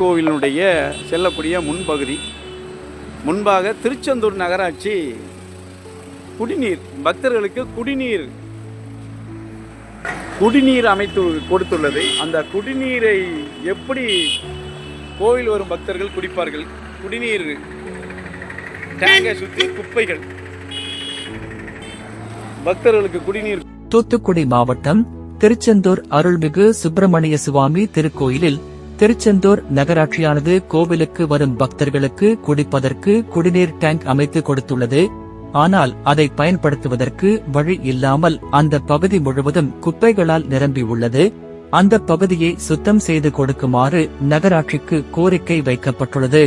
கோவிலினுடைய செல்லக்கூடிய முன்பகுதி. முன்பாக திருச்செந்தூர் நகராட்சி குடிநீர் பக்தர்களுக்கு குடிநீர் குடிநீர் அமைத்து கொடுத்துள்ளது. அந்த குடிநீரை எப்படி கோவில் வரும் பக்தர்கள் குடிப்பார்கள்? குடிநீர் டேங்கை சுற்றி குப்பைகள். பக்தர்களுக்கு குடிநீர் தூத்துக்குடி மாவட்டம் திருச்செந்தூர் அருள்மிகு சுப்பிரமணிய சுவாமி திருக்கோயிலில் திருச்செந்தூர் நகராட்சியானது கோவிலுக்கு வரும் பக்தர்களுக்கு குடிப்பதற்கு குடிநீர் டேங்க் அமைத்து கொடுத்துள்ளது. ஆனால் அதை பயன்படுத்துவதற்கு வழி இல்லாமல் அந்த பகுதி முழுவதும் குப்பைகளால் நிரம்பியுள்ளது அந்த பகுதியை சுத்தம் செய்து கொடுக்குமாறு நகராட்சிக்கு கோரிக்கை வைக்கப்பட்டுள்ளது.